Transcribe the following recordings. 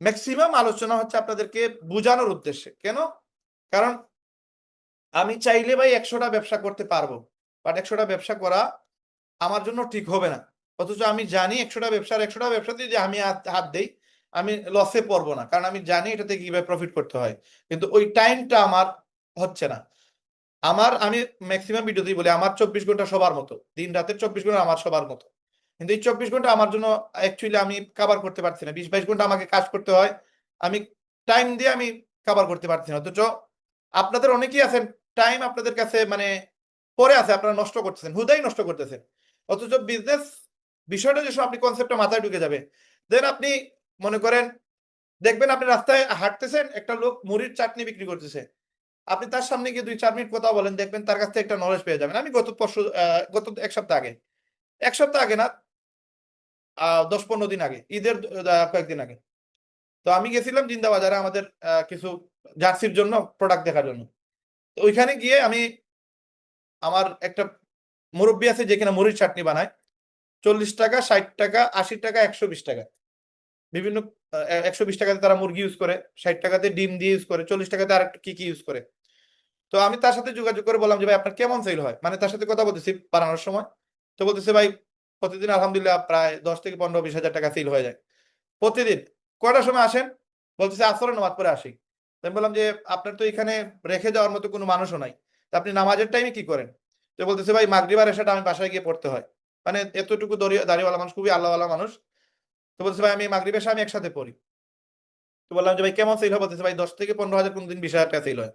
Maximum আলোচনা হচ্ছে আপনাদেরকে বোঝানোর উদ্দেশ্যে। কেন? কারণ আমি চাইলে ভাই একশোটা ব্যবসা করতে পারব বাট একশোটা ব্যবসা করা আমার জন্য ঠিক হবে না। অথচ আমি জানি একশোটা ব্যবসার একশোটা ব্যবসাতে যে আমি হাত দেই, আমি লসে পড়ব না। কারণ আমি জানি এটাতে কীভাবে প্রফিট করতে হয়। কিন্তু ওই টাইমটা আমার হচ্ছে না। আমার, আমি ম্যাক্সিমাম ভিডিওতেই বলি, আমার চব্বিশ ঘণ্টা সবার মতো। দিন রাতের চব্বিশ ঘণ্টা আমার সবার মতো। কিন্তু এই চব্বিশ ঘণ্টা আমার জন্য অ্যাকচুয়ালি আমি কাভার করতে পারছি না। বিশ বাইশ ঘণ্টা আমাকে কাজ করতে হয়। আমি টাইম দিয়ে আমি কাভার করতে পারছি না। অথচ আপনাদের অনেকেই আছেন টাইম আপনাদের কাছে মানে পরে আছে, আপনারা নষ্ট করতেছেন, হুদাই নষ্ট করতেছেন। অথচ বিজনেস বিষয়টা যে সময় আপনি কনসেপ্টটা মাথায় ঢুকে যাবে। দেন আপনি মনে করেন, দেখবেন আপনি রাস্তায় হাঁটতেছেন, একটা লোক মুড়ির চাটনি বিক্রি করতেছে। আপনি তার সামনে গিয়ে দুই, চার মিনিট কথা বলেন, দেখবেন তার কাছ থেকে একটা নলেজ পেয়ে যাবেন। আমি গত পরশু গত এক সপ্তাহ আগে, এক সপ্তাহ আগে না দশ পনেরো দিন আগে, ঈদের কয়েকদিন আগে। তো আমি গেছিলাম জিন্দা বাজারে আমাদের কিছু জার্সির জন্য প্রোডাক্ট দেখার জন্য। তো ওইখানে গিয়ে আমি আমার একটা মুরব্বী আছে যেখানে মুড়ির চাটনি বানায়। চল্লিশ টাকা, ষাট টাকা, আশি টাকা, একশো বিশ টাকা। বিভিন্ন একশো বিশ টাকাতে তারা মুরগি ইউজ করে, ষাট টাকাতে ডিম দিয়ে ইউজ করে, চল্লিশ টাকাতে আর কি কি ইউজ করে। তো আমি তার সাথে যোগাযোগ করে বললাম যে, ভাই, আপনার কেমন সেল হয়? মানে তার সাথে কথা বলতেছি বানানোর সময়। তো বলতেছে, ভাই প্রতিদিন আলহামদুলিল্লাহ প্রায় দশ থেকে পনেরো, বিশ হাজার টাকা সেল হয়ে যায়। প্রতিদিন কয়টার সময় আসেন? বলতেছে, আসরে নামাজ পরে আসি। আমি বললাম যে, আপনার তো এখানে রেখে যাওয়ার মতো কোনো মানুষও নাই। তা আপনি নামাজের টাইমে কি করেন? তো বলতেছে, ভাই মাগরিবার এসাটা আমি বাসায় গিয়ে পড়তে হয়। মানে এতটুকু দড়ি- দাড়িওয়ালা মানুষ, খুবই আল্লাহওয়ালা মানুষ। তো বলতেছে, ভাই, আমি মাগরিব এসে আমি একসাথে পড়ি। তো বললাম যে, ভাই, কেমন সেল হয়? বলতেছে, ভাই, দশ থেকে পনেরো হাজার কোনদিন বিশ হাজার টাকা সেল হয়।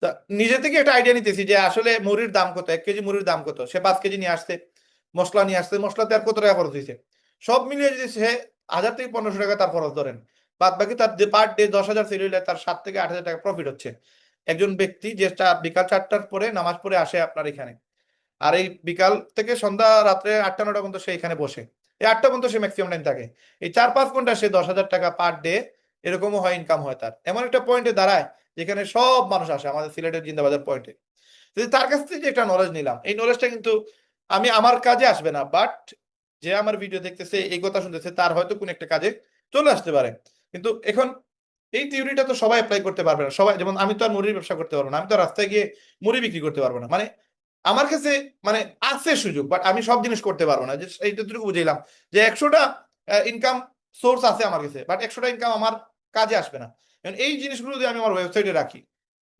তা নিজে থেকে একটা আইডিয়া নিতেছি যে, আসলে মুড়ির দাম কত? এক কেজি মুড়ির দাম কত? সে পাঁচ কেজি নিয়ে আসছে। মশলা নিয়ে আসছে, মশলাতে আর কত টাকা খরচ হয়েছে সব মিলিয়ে যদি সে হাজার থেকে পনেরোশো টাকা তার খরচ ধরেন বাদ বাকি তার পার ডে দশ হাজার সেল তার সাত থেকে আট হাজার টাকা প্রফিট হচ্ছে। একজন ব্যক্তি যে বিকাল চারটার পরে নামাজ পড়ে আসে আপনার এখানে, আর এই বিকাল থেকে সন্ধ্যা রাত্রে আটটা নটা পর্যন্ত সে এখানে বসে। এই আটটা পর্যন্ত সে ম্যাক্সিমাম টাইম থাকে। এই চার, পাঁচ ঘণ্টা সে দশ হাজার টাকা পার ডে এরকমও হয় ইনকাম হয় তার। এমন একটা পয়েন্টে দাঁড়ায় যেখানে সব মানুষ আসে, আমাদের সিলেটের জিন্দাবাজার পয়েন্টে যদি তার কাছ থেকে যে একটা নলেজ নিলাম, এই নলেজটা কিন্তু আমি আমার কাজে আসবে না বাট যে আমার ভিডিও দেখতেছে, এই কথা শুনতেছে, তার হয়তো কোন একটা কাজে চলে আসতে পারে। কিন্তু এখন এই থিওরিটা তো সবাই অ্যাপ্লাই করতে পারবে না। সবাই, যেমন আমি তো আর মুড়ির ব্যবসা করতে পারব না, আমি তো রাস্তায় গিয়ে মুড়ি বিক্রি করতে পারব না। মানে আমার কাছে মানে আছে সুযোগ বাট আমি সব জিনিস করতে পারব না। যে এইটুকু বুঝাইলাম, যে একশোটা ইনকাম সোর্স আছে আমার কাছে বাট একশোটা ইনকাম আমার কাজে আসবে না। এই জিনিসগুলো যদি আমি আমার ওয়েবসাইটে রাখি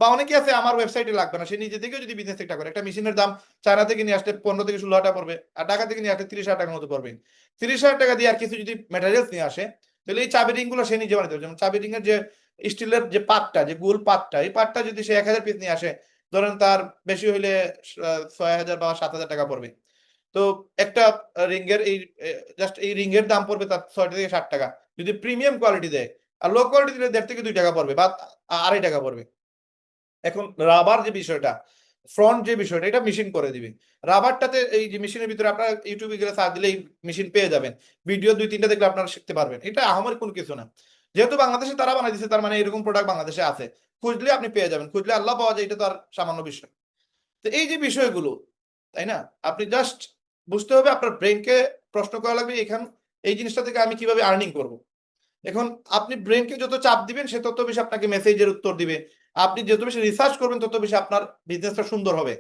বা অনেকে আছে আমার ওয়েবসাইটে লাগবে না, সে নিজে থেকেও যদি বিজনেস একটা করে, একটা মেশিনের দাম চায়না থেকে নিয়ে আসলে পনেরো থেকে ষোলো হাজার পড়বে, আর ঢাকা থেকে নিয়ে আসলে তিরিশ হাজার টাকার মতো পড়বে। তিরিশ হাজার টাকা দিয়ে আর কিছু যদি ম্যাটেরিয়ালস নিয়ে আসে, তাহলে এই চাবি রিংগুলো সে নিজে বানাতে পারবে। যেমন চাবি রিং এর যে স্টিলের যে পাতটা যে গোল পাতটা এই পাতটা যদি সে এক হাজার পিস নিয়ে আসে, ধরেন তার বেশি হইলে ছয় হাজার বা সাত হাজার টাকা পড়বে। তো একটা রিঙ্গের এই জাস্ট এই রিঙ্গের দাম পড়বে তার ছয়টা থেকে ষাট টাকা। যদি প্রিমিয়াম কোয়ালিটি দেয়, আর লো কোয়ালিটি দিলে দেড় থেকে দুই টাকা পড়বে, বা আড়াই টাকা পড়বে। এখন রাবার যে বিষয়টা ফ্রন্ট যে বিষয়টা, এটা মেশিন করে দিবে। রাবারটাতে এই যে মেশিনের ভিতরে আপনারা ইউটিউবে গেলে সার্চ দিলেই মেশিন পেয়ে যাবেন। ভিডিও দুই, তিনটা দেখলে আপনারা শিখতে পারবেন। এটা আমার কোনো কিছু না। যেহেতু বাংলাদেশে তারা বানাই দিচ্ছে তার মানে এরকম প্রোডাক্ট বাংলাদেশে আছে। খুঁজলে আপনি পেয়ে যাবেন। খুঁজলে আল্লাহ পাওয়া যায়, এটা তো আর সামান্য বিষয়। তো এই যে বিষয়গুলো, তাই না? আপনি জাস্ট বুঝতে হবে আপনার ব্রেনকে প্রশ্ন করা লাগবে, এখান, এই জিনিসটা থেকে আমি কীভাবে আর্নিং করব? এখন আপনি ব্রেনকে যত চাপ দিবেন, সে তত বেশি আপনাকে মেসেজের উত্তর দিবে। আপনি যত বেশি রিসার্চ করবেন তত বেশি আপনার বিজনেসটা সুন্দর হবে।